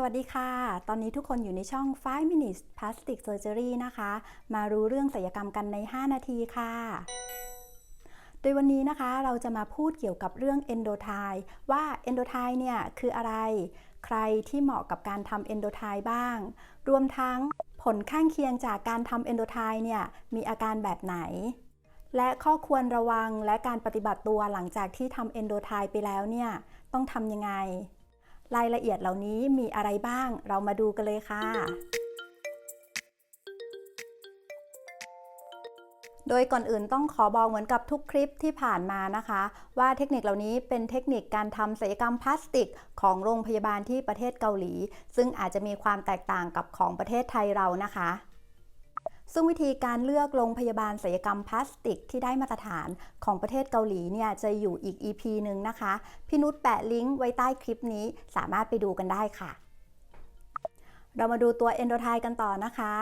สวัสดีค่ะ ตอนนี้ทุกคนอยู่ในช่อง 5 minutes plastic surgery นะคะ มารู้เรื่องศัลยกรรมกันใน 5 นาทีค่ะ โดยวันนี้นะคะเราจะมาพูดเกี่ยวกับเรื่อง endotype ว่า endotype เนี่ยคืออะไร ใครที่เหมาะกับการทำ endotype บ้าง รวมทั้งผลข้างเคียงจากการทำ endotype เนี่ยมีอาการแบบไหน และข้อควรระวังและการปฏิบัติตัวหลังจากที่ทำ endotype ไปแล้วเนี่ยต้องทำยังไง รายละเอียดเหล่านี้มีอะไรบ้าง เรามาดูกันเลยค่ะ โดยก่อนอื่นต้องขอบอกเหมือนกับทุกคลิปที่ผ่านมานะคะ ว่าเทคนิคเหล่านี้เป็นเทคนิคการทำศัลยกรรมพลาสติกของโรงพยาบาลที่ประเทศเกาหลี ซึ่งอาจจะมีความแตกต่างกับของประเทศไทยเรานะคะ ซึ่งวิธีการเลือกโรงพยาบาลศัลยกรรมพลาสติกที่ได้มาตรฐานของประเทศเกาหลีเนี่ยจะอยู่อีก EP หนึ่งนะคะ พี่นุชแปะลิงก์ไว้ใต้คลิปนี้สามารถไปดูกันได้ค่ะ เรามาดูตัวเอนโดไทกันต่อนะคะ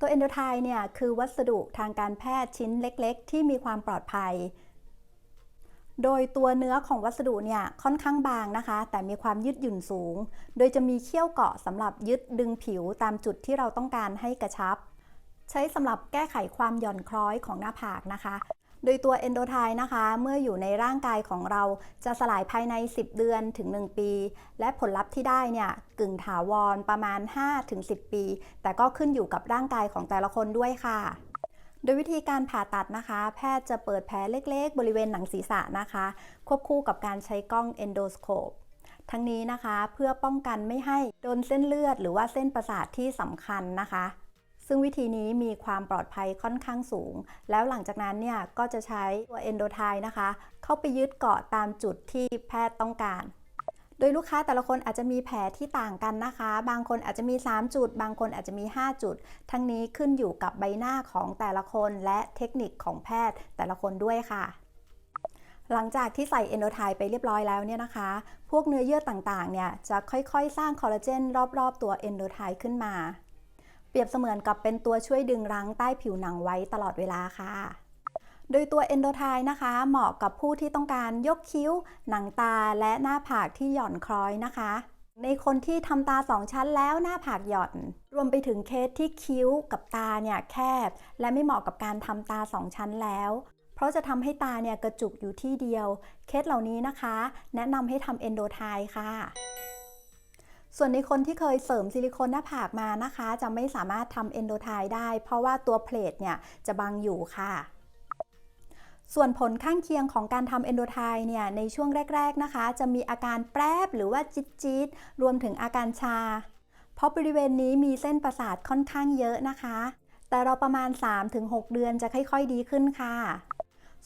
ตัวเอนโดไทเนี่ยคือวัสดุทางการแพทย์ชิ้นเล็กๆ ที่มีความปลอดภัยโดยตัวเนื้อของวัสดุเนี่ยค่อนข้างบางนะคะ แต่มีความยืดหยุ่นสูง โดยจะมีเขี้ยวเกาะสำหรับยึดดึงผิวตามจุดที่เราต้องการให้กระชับ ใช้สำหรับแก้ไขความหย่อนคล้อยของหน้าผากนะคะ โดยตัวเอนโดไทนะคะ เมื่ออยู่ในร่างกายของเราจะสลายภายใน 10 เดือนถึง 1 ปี และผลลัพธ์ที่ได้เนี่ยกึ่งถาวรประมาณ 5-10 ปี แต่ก็ขึ้นอยู่กับร่างกายของแต่ละคนด้วยค่ะโดยวิธีการผ่าตัดนะคะ แพทย์จะเปิดแผลเล็กๆ บริเวณหนังศีรษะนะคะ ควบคู่กับการใช้กล้องเอนโดสโคปทั้งนี้นะคะเพื่อป้องกันไม่ให้โดนเส้นเลือดหรือว่าเส้นประสาทที่สำคัญนะคะ ซึ่งวิธีนี้มีความปลอดภัยค่อนข้างสูง แล้วหลังจากนั้นเนี่ยก็จะใช้ตัวเอนโดไทนะคะ เข้าไปยึดเกาะตามจุดที่แพทย์ต้องการ โดยลูกค้าแต่ละคนอาจจะมีแผลที่ต่างกันนะคะ บางคนอาจจะมี 3 จุด บางคนอาจจะมี 5 จุด ทั้งนี้ขึ้นอยู่กับใบหน้าของแต่ละคนและเทคนิคของแพทย์แต่ละคนด้วยค่ะหลังจากที่ใส่เอนโดไทไปเรียบร้อยแล้วเนี่ยนะคะ พวกเนื้อเยื่อต่างๆ เนี่ยจะค่อยๆ สร้างคอลลาเจนรอบๆ ตัวเอนโดไทขึ้นมา เปรียบเสมือนกับเป็นตัวช่วยดึงรั้งใต้ผิวหนังไว้ตลอดเวลาค่ะ โดยตัวเอนโดไทนะคะ เหมาะกับผู้ที่ต้องการยกคิ้ว หนังตาและหน้าผากที่หย่อนคล้อยนะคะ ในคนที่ทำตาสองชั้นแล้วหน้าผากหย่อน รวมไปถึงเคสที่คิ้วกับตาเนี่ยแคบ และไม่เหมาะกับการทำตาสองชั้นแล้วเพราะจะทำให้ตาเนี่ยกระจุกอยู่ที่เดียว เคสเหล่านี้นะคะ แนะนำให้ทำเอนโดไทค่ะ ส่วนในคนที่เคยเสริมซิลิโคนหน้าผากมานะคะ จะไม่สามารถทำเอนโดไทได้ เพราะว่าตัวเพลทเนี่ยจะบังอยู่ค่ะส่วนผลข้างเคียงของการทำเอนโดไทเนี่ยในช่วงแรก ๆนะคะ จะมีอาการแปรบหรือว่าจิตจิตรวมถึงอาการชา เพราะบริเวณนี้มีเส้นประสาทค่อนข้างเยอะนะคะ แต่เราประมาณ 3-6 เดือนจะค่อย ๆ ดีขึ้นค่ะ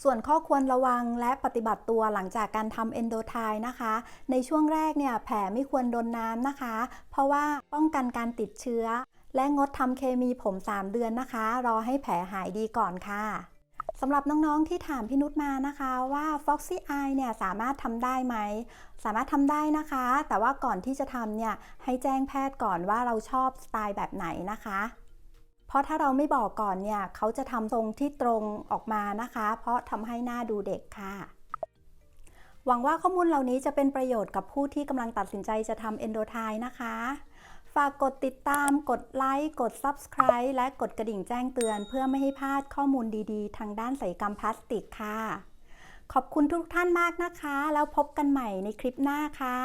ส่วนข้อควรระวังและปฏิบัติตัวหลังจากการทำเอนโดไทนะคะ ในช่วงแรกเนี่ยแผลไม่ควรโดนน้ำนะคะ เพราะว่าป้องกันการติดเชื้อ และงดทำเคมีผม 3 เดือนนะคะ รอให้แผลหายดีก่อนค่ะสำหรับน้องๆที่ถามพี่นุชมานะคะว่า Foxy Eye เนี่ยสามารถทำได้ไหม สามารถทำได้นะคะ แต่ว่าก่อนที่จะทำเนี่ยให้แจ้งแพทย์ก่อนว่าเราชอบสไตล์แบบไหนนะคะ เพราะถ้าเราไม่บอกก่อนเนี่ยเขาจะทำทรงที่ตรงออกมานะคะ เพราะทำให้หน้าดูเด็กค่ะ หวังว่าข้อมูลเหล่านี้จะเป็นประโยชน์กับผู้ที่กำลังตัดสินใจจะทำเอนโดไทนะคะ ฝากกดติดตาม กดไลค์ กด Subscribe และกดกระดิ่งแจ้งเตือน เพื่อไม่ให้พลาดข้อมูลดีๆ ทางด้านศัลยกรรมพลาสติกค่ะ ขอบคุณทุกท่านมากนะคะ แล้วพบกันใหม่ในคลิปหน้าค่ะ